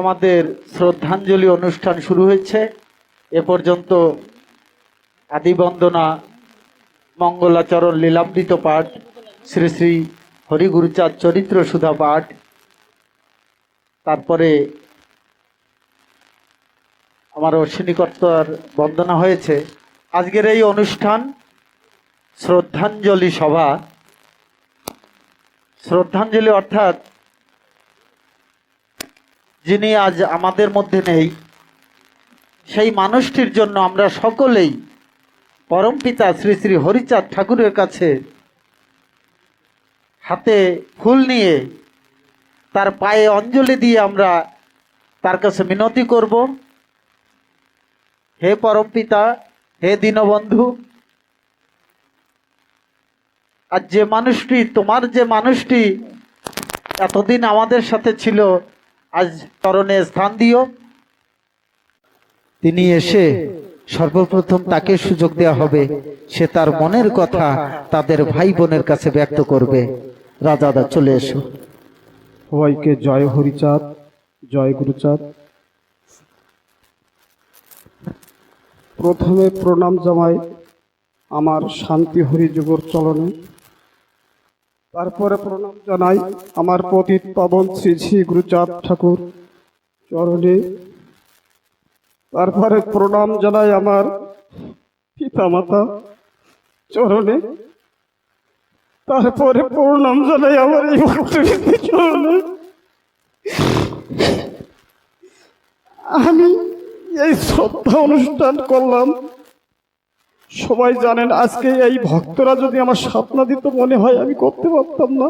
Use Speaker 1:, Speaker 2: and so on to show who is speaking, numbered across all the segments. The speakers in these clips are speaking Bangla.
Speaker 1: আমাদের শ্রদ্ধাঞ্জলি অনুষ্ঠান শুরু হয়েছে। এ পর্যন্ত আদিবন্দনা মঙ্গলাচরণ লীলামৃত পাঠ, শ্রী শ্রী হরিগুরুচাঁদ চরিত্র সুধা পাঠ, তারপরে আমার অশ্বিনীকর্তার বন্দনা হয়েছে। আজকের এই অনুষ্ঠান শ্রদ্ধাঞ্জলি সভা। শ্রদ্ধাঞ্জলি অর্থাৎ যিনি আজ আমাদের মধ্যে নেই, সেই মানুষটির জন্য আমরা সকলেই পরমপিতা শ্রী শ্রী হরিচাঁদ ঠাকুরের কাছে হাতে ফুল নিয়ে তার পায়ে অঞ্জলি দিয়ে আমরা তার কাছে মিনতি করব। হে পরমপিতা হে দীনবন্ধু আর যে মানুষটি, তোমার যে মানুষটি এতদিন আমাদের সাথে ছিল আজ তরণে স্থান দিও। তিনি এসে সর্বপ্রথম তাকে সুযোগ দেয়া হবে। সে তার মনের কথা তাদের ভাই বোনের কাছে ব্যক্ত করবে। রাজাদা চলে এসো।
Speaker 2: সবাইকে জয় হরিচাঁদ জয় গুরুচাঁদ। প্রথমে প্রণাম জামাই আমার শান্তি হরি যুগর চলনে। তারপরে প্রণাম জানাই আমার পতিত পাবন শ্রী শ্রী গুরুচাঁদ ঠাকুর চরণে। তারপরে প্রণাম জানাই আমার পিতা মাতা চরণে। তারপরে প্রণাম জানাই আমার এই চরণে। আমি এই শ্রদ্ধা অনুষ্ঠান করলাম। সবাই জানেন আজকে এই ভক্তরা যদি আমার স্বপ্ন দিত মনে হয় আমি করতে পারতাম না।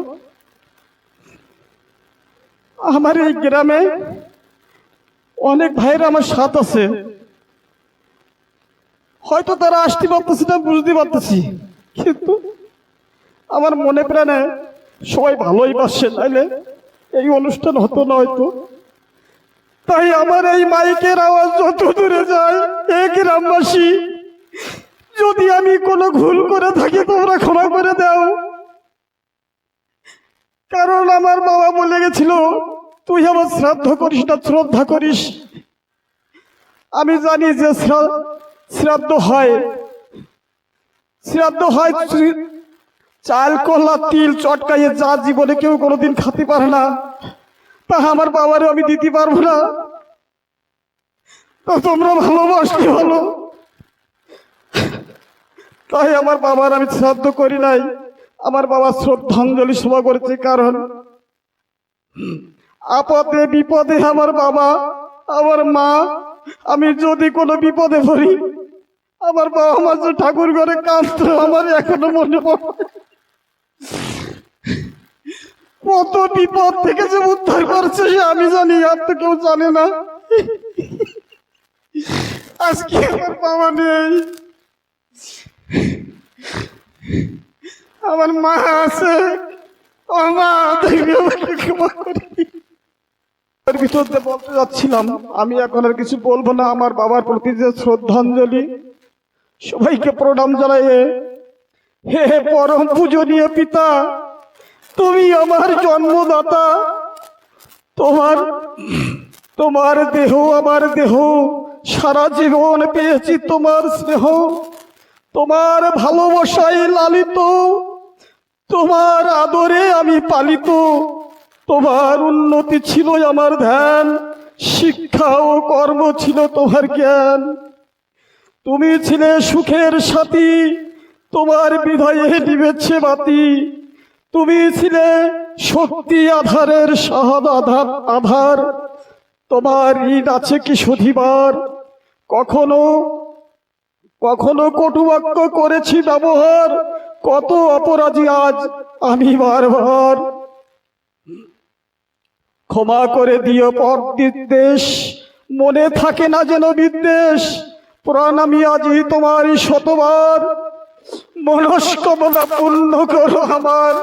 Speaker 2: আমার এই গ্রামে অনেক ভাইরা আমার সাথ আছে। হয়তো তারা আসতে পারতেছে না, বুঝতে পারতেছি। কিন্তু আমার মনে প্রাণে সবাই ভালোই বাসছে নাইলে এই অনুষ্ঠান হতো না হয়তো। তাই আমার এই মাইকের আওয়াজ যত দূরে যায় এ গ্রামবাসী যদি আমি কোনো ভুল করে থাকি, তোমরা ক্ষমা করে দাও। কারণ আমার বাবা বলে গেছিল, তুই আমার শ্রাদ্ধ করিস না, শ্রদ্ধা করিস। আমি জানি যে শ্রা- শ্রাদ্ধ হয়। শ্রাদ্ধ হয় চাল, কলা, তিল চটকাইয়ে যা জীবনে কেউ কোনোদিন খেতে পারে না, তা আমার বাবারও আমি দিতে পারব না। তো তোমরা ভালোবাসতে ভালো? তাই আমার বাবার আমি শ্রাদ্ধ করি নাই। আমার বাবা শ্রদ্ধাঞ্জলি সভা করেছে, কারণ আপদে বিপদে আমার বাবা, আমার মা, আমি যদি কোনো বিপদে পড়ি, আমার বাবা আমার যে ঠাকুর ঘরে কাঁদতো, আমার এখনও মনে পড়ে। কত বিপদ থেকে যে উদ্ধার করছে আমি জানি, আর তো কেউ জানে না। আজকে আমার বাবা নেই। আমার মা আছে। আমার এর ভিতর দিয়ে বলতে যাচ্ছিলাম, আমি এখন আর কিছু বলব না, আমার বাবার প্রতি যে শ্রদ্ধাঞ্জলি, সবাইকে প্রণাম জানাইয়ে হে পরম পূজনীয় পিতা, তুমি আমার জন্মদাতা, তোমার তোমার দেহ, আমার দেহ, সারা জীবন পেয়েছি তোমার স্নেহ, তোমার ভালোবাসায় লালিত তোমার আদরে আমি পালিত। তোমার উন্নতি ছিল আমার ধ্যান, শিক্ষা ও কর্ম ছিল তোমার জ্ঞান। তুমি ছিলে সুখের সাথী, তোমার বিধায়ে নিবেছে বাতি তুমি ছিলে শক্তি আধারের সাহাদ আধার আধার। তোমার ঋণ আছে কি শোধিবার কখনো কখনো কটুবাক্য করেছি ব্যবহার। কত অপরাধী আজ আমি বারবার। ক্ষমা করে দিও পর নির্দেশ মনে থাকে না যেন বিদ্বেষ। প্রাণ আমি আজই তোমারই শতবার। মনস্কামনা পূর্ণ করো আমার।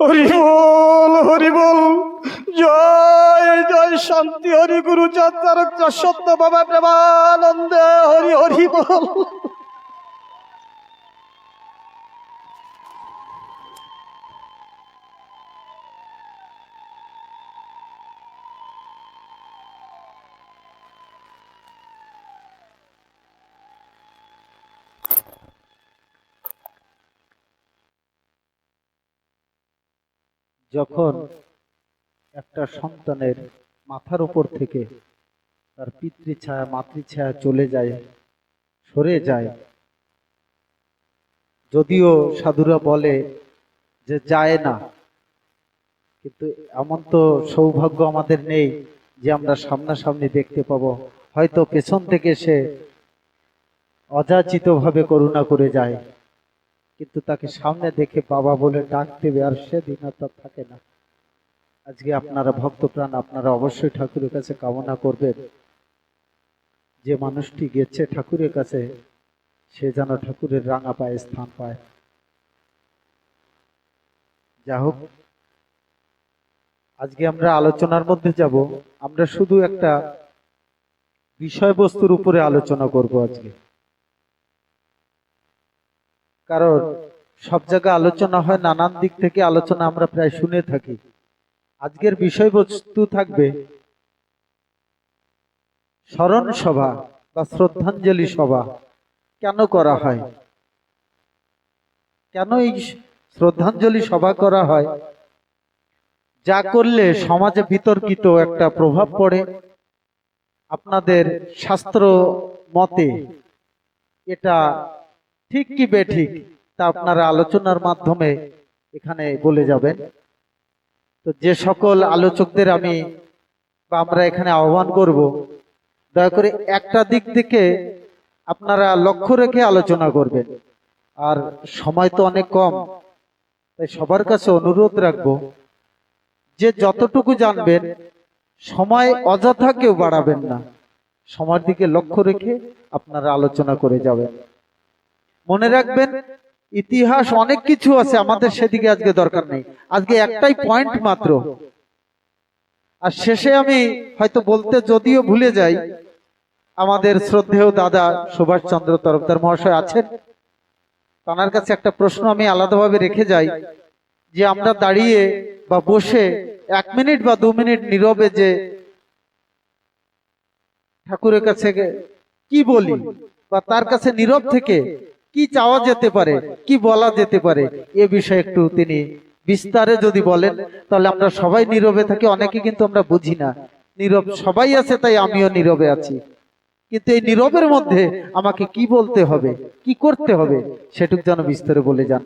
Speaker 2: হরি বল হরি বল। জয় জয় শান্তি, হরি গুরু চাচারক সত্য, বাবা, প্রেমানন্দে, হরি হরি বল।
Speaker 1: যখন একটা সন্তানের মাথার উপর থেকে তার পিতৃছায়া, মাতৃছায়া চলে যায়, সরে যায়, যদিও সাধুরা বলে যে যায় না, কিন্তু এমন তো সৌভাগ্য আমাদের নেই যে আমরা সামনাসামনি দেখতে পাবো। হয়তো পেছন থেকে সে অযাচিত ভাবে করুণা করে যায়। কিন্তু তাকে সামনে দেখে বাবা বলে ডাক দেবে আর তার থাকে না। আজকে আপনারা ভক্ত প্রাণ আপনারা অবশ্যই ঠাকুরের কাছে কামনা করবেন। যে মানুষটি গেছে ঠাকুরের কাছে, সে যেন ঠাকুরের রাঙা পায়ে স্থান পায়। যা হোক, আজকে আমরা আলোচনার মধ্যে যাব। আমরা শুধু একটা বিষয়বস্তুর উপরে আলোচনা করব আজকে। কারণ সব জায়গায় আলোচনা হয়, নানান দিক থেকে আলোচনা আমরা প্রায় শুনে থাকি। আজকের বিষয়বস্তু থাকবে স্মরণ সভা বা শ্রদ্ধাঞ্জলি সভা। কেন করা হয়? কেন এই শ্রদ্ধাঞ্জলি সভা করা হয়? যা করলে সমাজে বিতর্কিত একটা প্রভাব পড়ে। আপনাদের শাস্ত্র মতে এটা ঠিক কি বেঠিক তা আপনারা আলোচনার মাধ্যমে এখানে বলে যাবেন। তো যে সকল আলোচকদের আমি বা আমরা এখানে আহ্বান করব, দয়া করে একটা দিক থেকে আপনারা লক্ষ্য রেখে আলোচনা করবেন। আর সময় তো অনেক কম, তাই সবার কাছে অনুরোধ রাখব যে যতটুকু জানবেন, সময় অযথা কেউ বাড়াবেন না। সময়ের দিকে লক্ষ্য রেখে আপনারা আলোচনা করে যাবেন। মনে রাখবেন, ইতিহাস অনেক কিছু আছে, আমাদের সেদিকে আজকে দরকার নেই। আজকে একটাই পয়েন্ট মাত্র। আর শেষে আমি হয়তো বলতে যদিও ভুলে যাই, আমাদের শ্রদ্ধেয় দাদা সুভাষচন্দ্র তরফদার মহাশয় আছেন। তার কাছে একটা প্রশ্ন আমি আলাদাভাবে রেখে যাই, যে আমরা দাঁড়িয়ে বা বসে এক মিনিট বা দু মিনিট নীরবে যে ঠাকুরের কাছে কি বলি, বা তার কাছে নীরব থেকে কি চাওয়া যেতে পারে? কি বলা যেতে পারে? এ বিষয়ে একটু তিনি বিস্তারে যদি বলেন, তাহলে আমরা সবাই নীরবে থাকি, অনেকে কিন্তু আমরা বুঝি না। নীরব সবাই আছে, তাই আমিও নীরবে আছি। কিন্তু এই নীরবের মধ্যে আমাকে কি বলতে হবে, কি করতে হবে, সেটুক যেন বিস্তারে বলে যান।